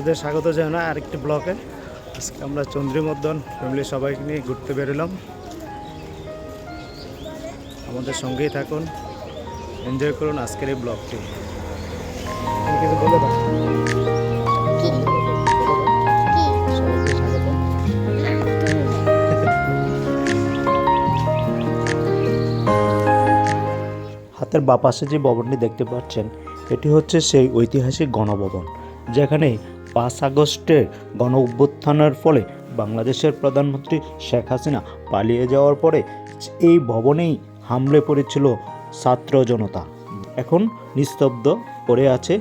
আপনাদের স্বাগত জানাই আরেকটি ব্লকে। আজকে আমরা চন্দ্রিমদ্দন ফ্যামিলি সবাইকে নিয়ে ঘুরতে বেরোলাম। আমাদের সঙ্গেই থাকুন। এনজয় করুন আজকের এই ব্লগটি। হাতের বা পাশে যে ভবনটি দেখতে পাচ্ছেন, এটি হচ্ছে সেই ঐতিহাসিক গণভবন, যেখানে পাঁচ আগস্টের গণ অভ্যুত্থানের ফলে বাংলাদেশের প্রধানমন্ত্রী শেখ হাসিনা পালিয়ে যাওয়ার পরে এই ভবনেই হামলে পড়েছিল ছাত্র জনতা। এখন নিস্তব্ধ পড়ে আছে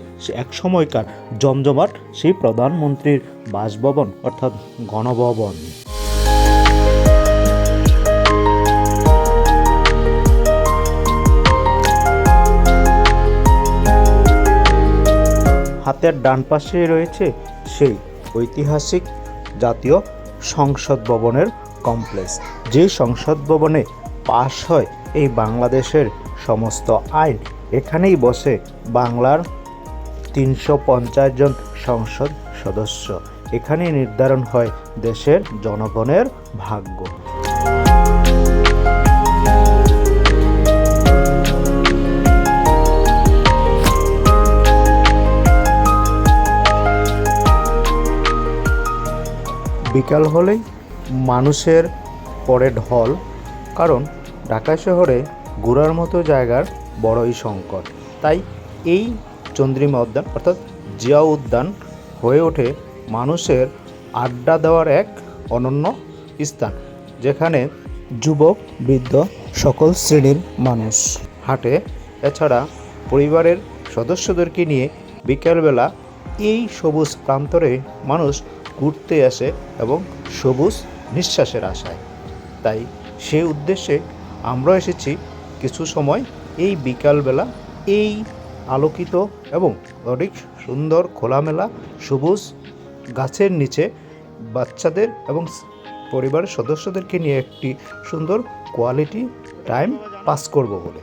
এক সময়কার জমজমাট সেই প্রধানমন্ত্রীর বাসভবন, অর্থাৎ গণভবন। হাতের ডান পাশে রয়েছে সেই ঐতিহাসিক জাতীয় সংসদ ভবনের কমপ্লেক্স। যে সংসদ ভবনে পাশ হয় এই বাংলাদেশের সমস্ত আইন, এখানেই বসে বাংলার তিনশো পঞ্চাশ জন সংসদ সদস্য। এখানে নির্ধারণ হয় দেশের জনগণের ভাগ্য। বিকাল হলেই মানুষের পরে ঢল, কারণ ঢাকা শহরে ঘোরার মতো জায়গার বড়ই সংকট। তাই এই চন্দ্রিমা উদ্যান, অর্থাৎ জিয়া উদ্যান হয়ে ওঠে মানুষের আড্ডা দেওয়ার এক অনন্য স্থান, যেখানে যুবক, বৃদ্ধ, সকল শ্রেণির মানুষ হাঁটে। এছাড়া পরিবারের সদস্যদেরকে নিয়ে বিকেলবেলা এই সবুজ প্রান্তরে মানুষ ঘুরতে আসে এবং সবুজ নিঃশ্বাসের আশায়। তাই সে উদ্দেশ্যে আমরা এসেছি কিছু সময় এই বিকালবেলা এই আলোকিত এবং অনেক সুন্দর খোলামেলা সবুজ গাছের নিচে বাচ্চাদের এবং পরিবারের সদস্যদেরকে নিয়ে একটি সুন্দর কোয়ালিটি টাইম পাস করব বলে।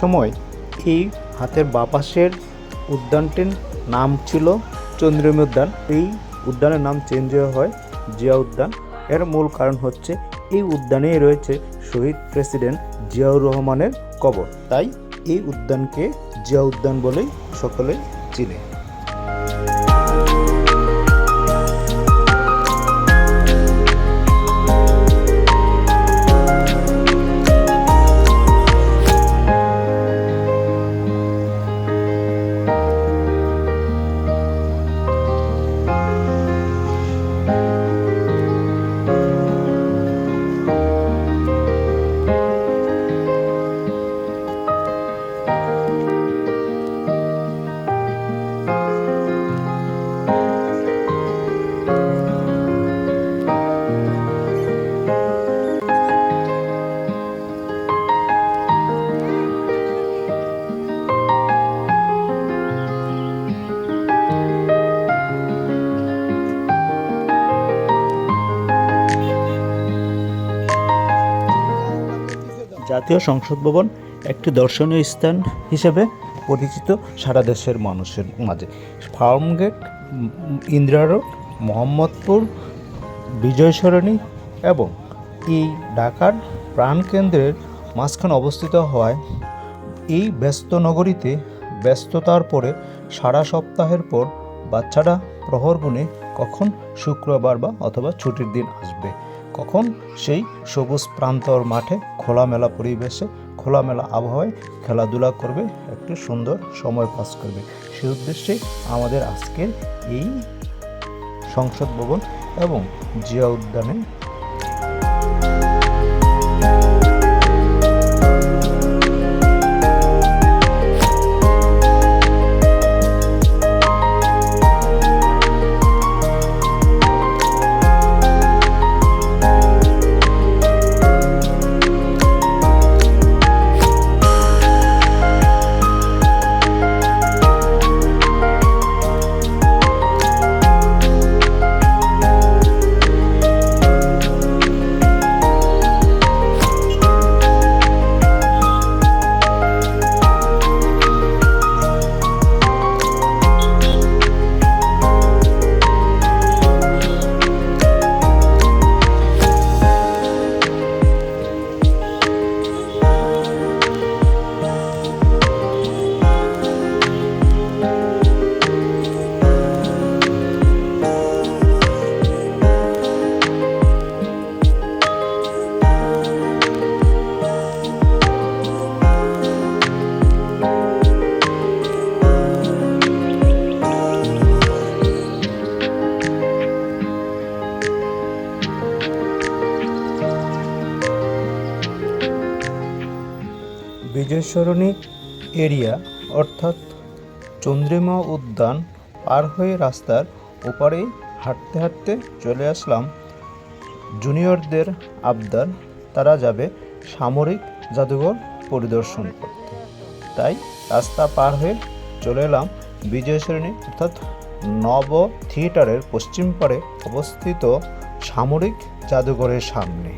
সময় এই হাতের বাপাসের উদ্যানটির নাম ছিল চন্দ্রমী উদ্যান। এই উদ্যানের নাম চেঞ্জ হয় জিয়া উদ্যান। এর মূল কারণ হচ্ছে এই উদ্যানেই রয়েছে শহীদ প্রেসিডেন্ট জিয়াউর রহমানের কবর। তাই এই উদ্যানকে জিয়া উদ্যান বলেই সকলে চিনে। জাতীয় সংসদ ভবন একটি দর্শনীয় স্থান হিসেবে পরিচিত সারা দেশের মানুষের মাঝে। ফার্মগেট ইন্দিরা রোড মোহাম্মদপুর বিজয় সরণি এবং এই ঢাকার প্রাণকেন্দ্রের মাঝখানে অবস্থিত হওয়ায় এই ব্যস্ত নগরীতে ব্যস্ততার পরে সারা সপ্তাহের পর বাচ্চারা প্রহর গুনে কখন শুক্রবার বা অথবা ছুটির দিন আসবে। কখন? সেই সবুজ প্রান্তর মাঠে খোলামেলা পরিবেশে খোলামেলা আবহাওয়ায় খেলাধুলা করবে, একটি সুন্দর সময় পাস করবে। সেই উদ্দেশ্যে আমাদের আজকের এই সংসদ ভবন এবং জিয়া উদ্যানে বিজয়সরণী এরিয়া, অর্থাৎ চন্দ্রিমা উদ্যান পার হয়ে রাস্তার ওপারেই হাঁটতে হাঁটতে চলে আসলাম। জুনিয়রদের আবদার, তারা যাবে সামরিক জাদুঘর পরিদর্শন করতে। তাই রাস্তা পার হয়ে চলে এলাম বিজয় বিজয়সরণী অর্থাৎ নব থিয়েটারের পশ্চিম পাড়ে অবস্থিত সামরিক জাদুঘরের সামনে।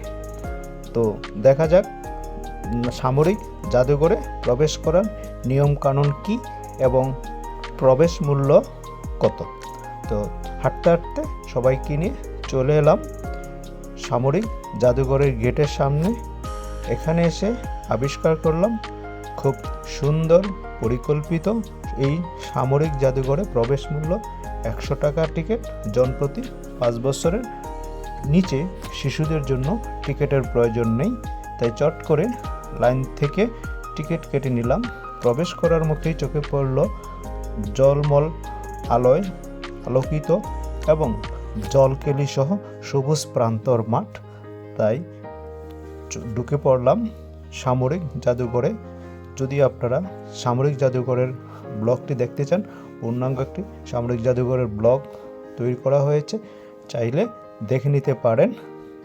তো দেখা যাক, সামরিক জাদুঘরে প্রবেশ করার নিয়মকানুন কি এবং প্রবেশ মূল্য কত? তো হাঁটতে হাঁটতে সবাইকে নিয়ে চলে এলাম সামরিক জাদুঘরের গেটের সামনে। এখানে এসে আবিষ্কার করলাম খুব সুন্দর পরিকল্পিত এই সামরিক জাদুঘরে প্রবেশ মূল্য একশো টাকা টিকিট জনপ্রতি পাঁচ বছরের নিচে শিশুদের জন্য টিকিটের প্রয়োজন নেই। তাই চট করে লাইন থেকে টিকিট কেটে নিলাম। প্রবেশ করার মুখেই চোখে পড়ল জলমল আলোয় আলোকিত এবং জলকেলি সহ সবুজ প্রান্তর মাঠ। তাই ঢুকে পড়লাম সামরিক জাদুঘরে। যদি আপনারা সামরিক জাদুঘরের ব্লগটি দেখতে চান, পূর্ণাঙ্গ একটি সামরিক জাদুঘরের ব্লগ তৈরি করা হয়েছে, চাইলে দেখে নিতে পারেন।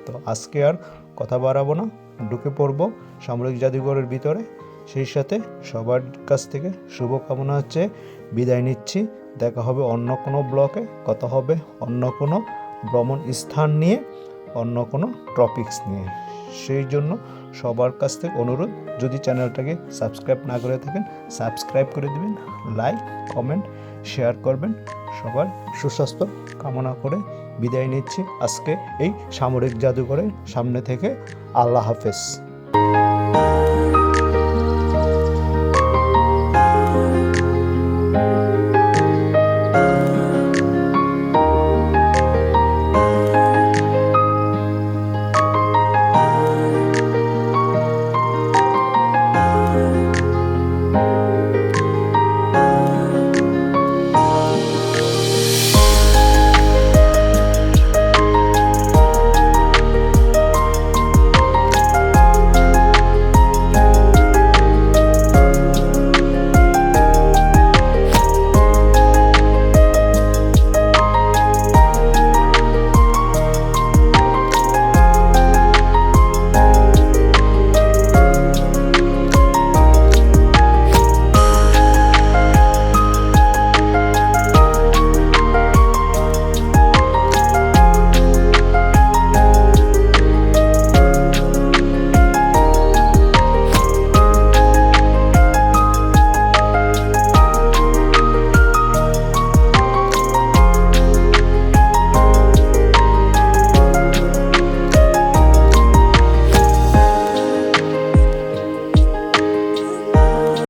তো আজকে আর কথা বাড়াবো না। ঢুকে পড়ব সামরিক জাদুঘরের ভিতরে। সেই সাথে সবার কাছ থেকে শুভকামনা হচ্ছে, বিদায় নিচ্ছি। দেখা হবে অন্য কোনো ব্লকে, কথা হবে অন্য কোনো ভ্রমণ স্থান নিয়ে, অন্য কোনো টপিকস নিয়ে। সেই জন্য সবার কাছ থেকে অনুরোধ, যদি চ্যানেলটাকে সাবস্ক্রাইব না করে থাকেন, সাবস্ক্রাইব করে দেবেন, লাইক, কমেন্ট, শেয়ার করবেন। সবার সুস্বাস্থ্য কামনা করে বিদায় নিচ্ছি। আজকে এই সামরিক জাদুঘরের সামনে থেকে আল্লাহ হাফেজ।